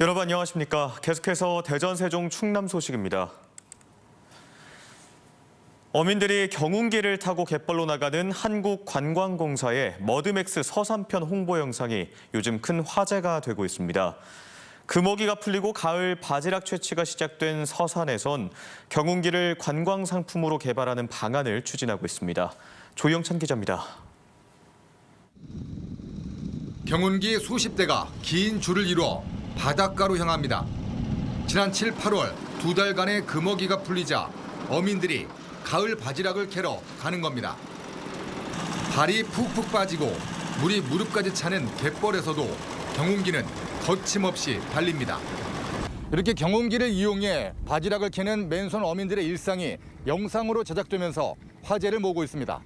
여러분 안녕하십니까? 계속해서 대전, 세종, 충남 소식입니다. 어민들이 경운기를 타고 갯벌로 나가는 한국관광공사의 머드맥스 서산편 홍보 영상이 요즘 큰 화제가 되고 있습니다. 금어기가 풀리고 가을 바지락 채취가 시작된 서산에선 경운기를 관광 상품으로 개발하는 방안을 추진하고 있습니다. 조영찬 기자입니다. 경운기 수십 대가 긴 줄을 이뤄 바닷가로 향합니다. 지난 7, 8월 두 달간의 금어기가 풀리자 어민들이 가을 바지락을 캐러 가는 겁니다. 발이 푹푹 빠지고 물이 무릎까지 차는 갯벌에서도 경운기는 거침없이 달립니다. 이렇게 경운기를 이용해 바지락을 캐는 맨손 어민들의 일상이 영상으로 제작되면서 화제를 모으고 있습니다.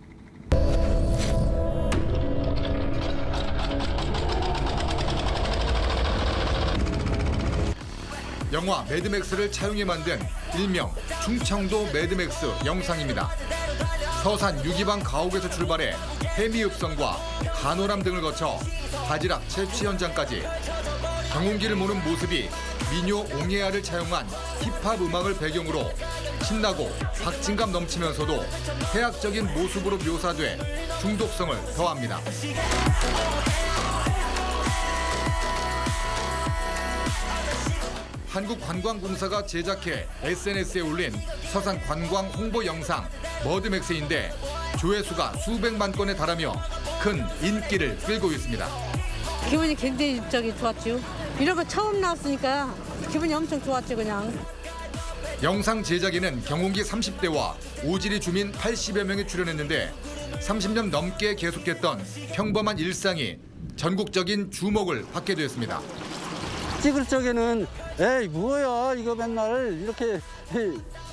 영화 매드맥스를 차용해 만든 일명 충청도 매드맥스 영상입니다. 서산 유기방 가옥에서 출발해 해미읍성과 간호람 등을 거쳐 바지락 채취 현장까지 경운기를 모는 모습이 민요 옹예아를 차용한 힙합 음악을 배경으로 신나고 박진감 넘치면서도 해학적인 모습으로 묘사돼 중독성을 더합니다. 한국관광공사가 제작해 SNS에 올린 서산 관광 홍보 영상 머드맥스인데 조회수가 수백만 건에 달하며 큰 인기를 끌고 있습니다. 기분이 굉장히 저기 좋았죠. 이런 거 처음 나왔으니까 기분이 엄청 좋았죠, 그냥. 영상 제작에는 경운기 30대와 오지리 주민 80여 명이 출연했는데 30년 넘게 계속했던 평범한 일상이 전국적인 주목을 받게 되었습니다. 찍을 적에는 에이 뭐야 이거 맨날 이렇게 해-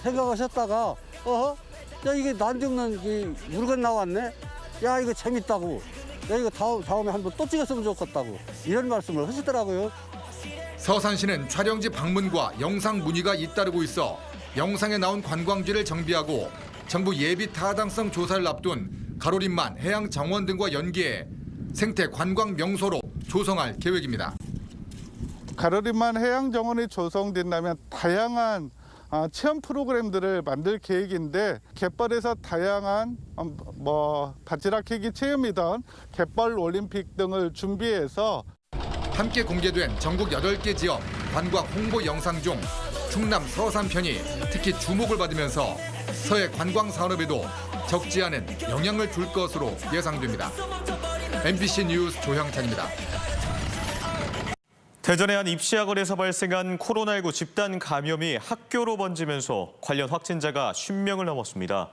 생각하셨다가 어? 야 이게 난 죽는 이 물건 나왔네 야 이거 재밌다고 야 이거 다음, 다음에 한번 또 찍었으면 좋겠다고 이런 말씀을 하시더라고요 서산 시는 촬영지 방문과 영상 문의가 잇따르고 있어 영상에 나온 관광지를 정비하고 정부 예비 타당성 조사를 앞둔 가로림만 해양 정원 등과 연계해 생태 관광 명소로 조성할 계획입니다. 가로림만 해양정원이 조성된다면 다양한 아, 체험 프로그램들을 만들 계획인데 갯벌에서 다양한 음, 뭐 바지락 캐기 체험이든 갯벌 올림픽 등을 준비해서 함께 공개된 전국 8개 지역 관광 홍보 영상 중 충남 서산편이 특히 주목을 받으면서 서해 관광 산업에도 적지 않은 영향을 줄 것으로 예상됩니다. MBC 뉴스 조형찬입니다. 대전의 한 입시학원에서 발생한 코로나19 집단 감염이 학교로 번지면서 관련 확진자가 50명을 넘었습니다.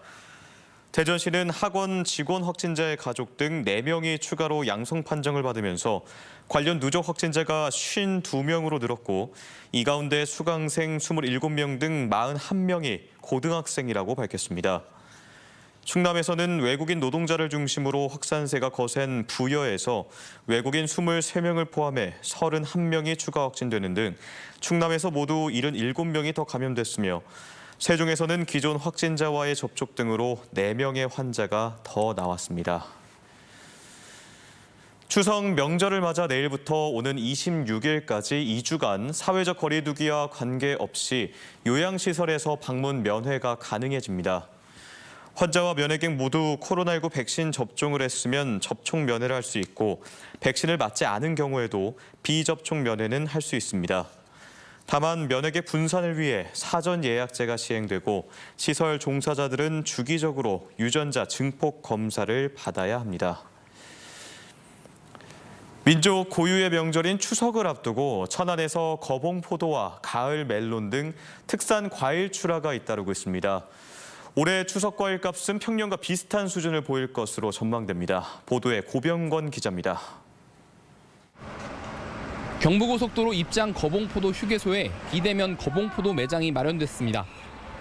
대전시는 학원 직원 확진자의 가족 등 4명이 추가로 양성 판정을 받으면서 관련 누적 확진자가 52명으로 늘었고 이 가운데 수강생 27명 등 41명이 고등학생이라고 밝혔습니다. 충남에서는 외국인 노동자를 중심으로 확산세가 거센 부여에서 외국인 23명을 포함해 31명이 추가 확진되는 등 충남에서 모두 77명이 더 감염됐으며 세종에서는 기존 확진자와의 접촉 등으로 4명의 환자가 더 나왔습니다. 추석 명절을 맞아 내일부터 오는 26일까지 2주간 사회적 거리두기와 관계없이 요양시설에서 방문 면회가 가능해집니다. 환자와 면회객 모두 코로나19 백신 접종을 했으면 접촉 면회를 할 수 있고 백신을 맞지 않은 경우에도 비접촉 면회는 할 수 있습니다. 다만 면회객 분산을 위해 사전 예약제가 시행되고 시설 종사자들은 주기적으로 유전자 증폭 검사를 받아야 합니다. 민족 고유의 명절인 추석을 앞두고 천안에서 거봉포도와 가을 멜론 등 특산 과일 출하가 잇따르고 있습니다. 올해 추석 과 일 값은 평년과 비슷한 수준을 보일 것으로 전망됩니다. 보도에 고병건 기자입니다. 경부고속도로 입장 거봉포도 휴게소에 비대면 거봉포도 매장이 마련됐습니다.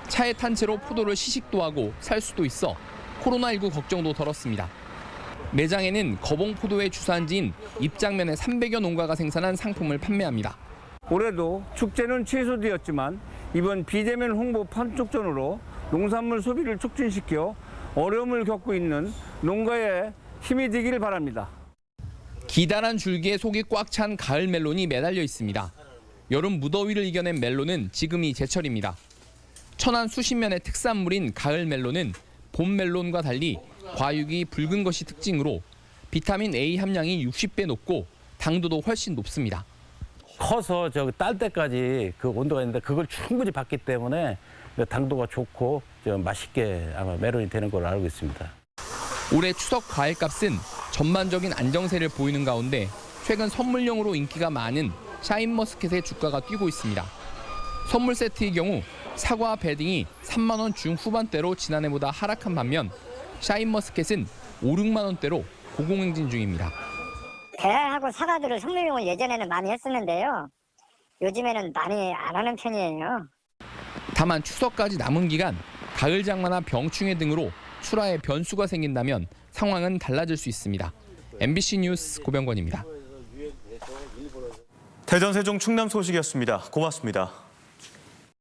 차에 탄 채로 포도를 시식도 하고 살 수도 있어 코로나19 걱정도 덜었습니다. 매장에는 거봉포도의 주산지인 입장면의 300여 농가가 생산한 상품을 판매합니다. 올해도 축제는 취소되었지만 이번 비대면 홍보 판촉전으로 농산물 소비를 촉진시켜 어려움을 겪고 있는 농가에 힘이 되기를 바랍니다. 기다란 줄기에 속이 꽉 찬 가을 멜론이 매달려 있습니다. 여름 무더위를 이겨낸 멜론은 지금이 제철입니다. 천안 수십면의 특산물인 가을 멜론은 봄 멜론과 달리 과육이 붉은 것이 특징으로 비타민 A 함량이 60배 높고 당도도 훨씬 높습니다. 커서 저딸 때까지 그 온도가 있는데 그걸 충분히 받기 때문에 당도가 좋고 저 맛있게 아마 메론이 되는 걸로 알고 있습니다. 올해 추석 과일값은 전반적인 안정세를 보이는 가운데 최근 선물용으로 인기가 많은 샤인머스켓의 주가가 뛰고 있습니다. 선물 세트의 경우 사과 배딩이 3만 원 중후반대로 지난해보다 하락한 반면 샤인머스켓은 5, 6만 원대로 고공행진 중입니다. 대하고 사과들을 선물용을 예전에는 많이 했었는데요. 요즘에는 많이 안 하는 편이에요. 다만 추석까지 남은 기간 가을 장마나 병충해 등으로 출하에 변수가 생긴다면 상황은 달라질 수 있습니다. MBC 뉴스 고병권입니다. 대전 세종 충남 소식이었습니다. 고맙습니다.